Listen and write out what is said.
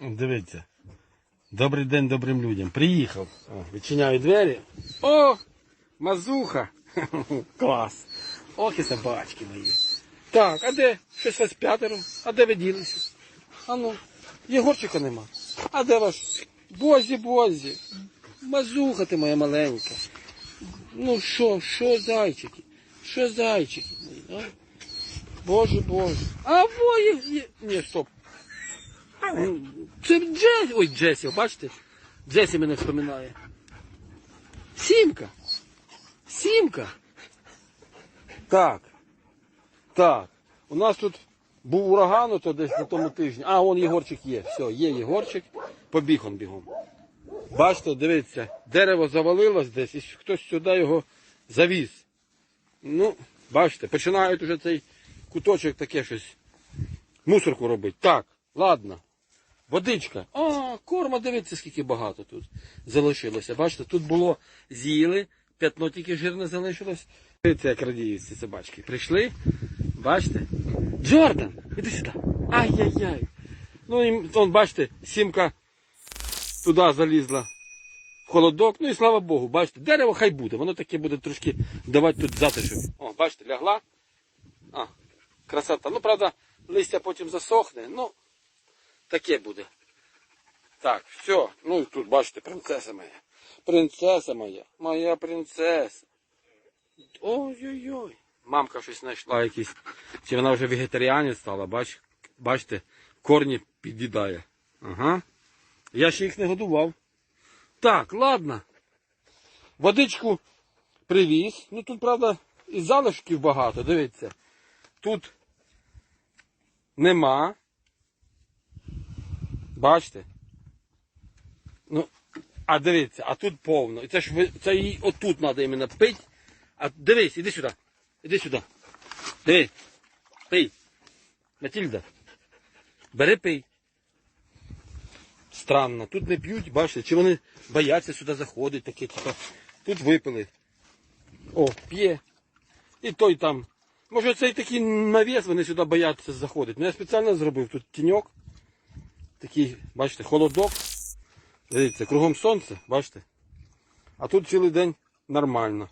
Дивіться. Добрий день добрим людям. Приїхав. О, відчиняю двері. О! Мазуха! Клас! Ох і собачки мої. Так, а де? Щось вас п'ятеро. А де ви ділися? А ну, Єгорчика нема. А де ваш? Бозі, бозі. Мазуха ти моя маленька. Ну що, що зайчики? Що зайчики мої, а? Боже, боже. А во є. Ні, стоп. М, Це Джесі. Ой, Джесі, бачите? Джесі мене вспоминає. Сімка. Сімка. Так. Так. У нас тут був ураган, то десь на тому тижні. А, вон Єгорчик є. Все, є Єгорчик. Побіг он бігом. Бачите, дивіться, дерево завалилось десь і хтось сюди його завіз. Ну, бачите, починають уже цей куточок таке щось. Мусорку робити. Так, ладно. Водичка. А, корма, дивіться, скільки багато тут залишилося. Бачите, тут було з'їли, п'ятно тільки жирне залишилось. Дивіться, як радіють ці собачки. Прийшли, бачите? Джордан, іди сюди. Ай-яй-яй. Ну, і, он, бачите, сімка туди залізла в холодок. Ну і слава Богу, бачите, дерево хай буде, воно таке буде трошки давати тут затишок. О, бачите, лягла. А, красота. Ну, правда, листя потім засохне, ну, таке буде. Так, все. Ну і тут, бачите, принцеса моя. Принцеса моя. Моя принцеса. Ой-ой-ой. Мамка щось знайшла якісь. Чи вона вже вегетаріанець стала, бач, бачите, корні під'їдає. Ага. Я ще їх не годував. Так, ладно. Водичку привіз. Ну тут, правда, і залишків багато, дивіться. Тут нема. Бачите? Ну, а дивіться, а тут повно. І це ж ви, це їй отут треба іменно пити. А дивись, іди сюди. Іди сюди. Диви. Пий. Матільда. Бери пий. Странно. Тут не п'ють, бачите, чи вони бояться сюди заходити, таке, типа. Тут випили. О, п'є. І той там. Може цей такий навіс, вони сюди бояться заходити. Ну я спеціально зробив тут тіньок. Такий, бачите, холодок. Дивіться, кругом сонце, бачите. А тут цілий день нормально.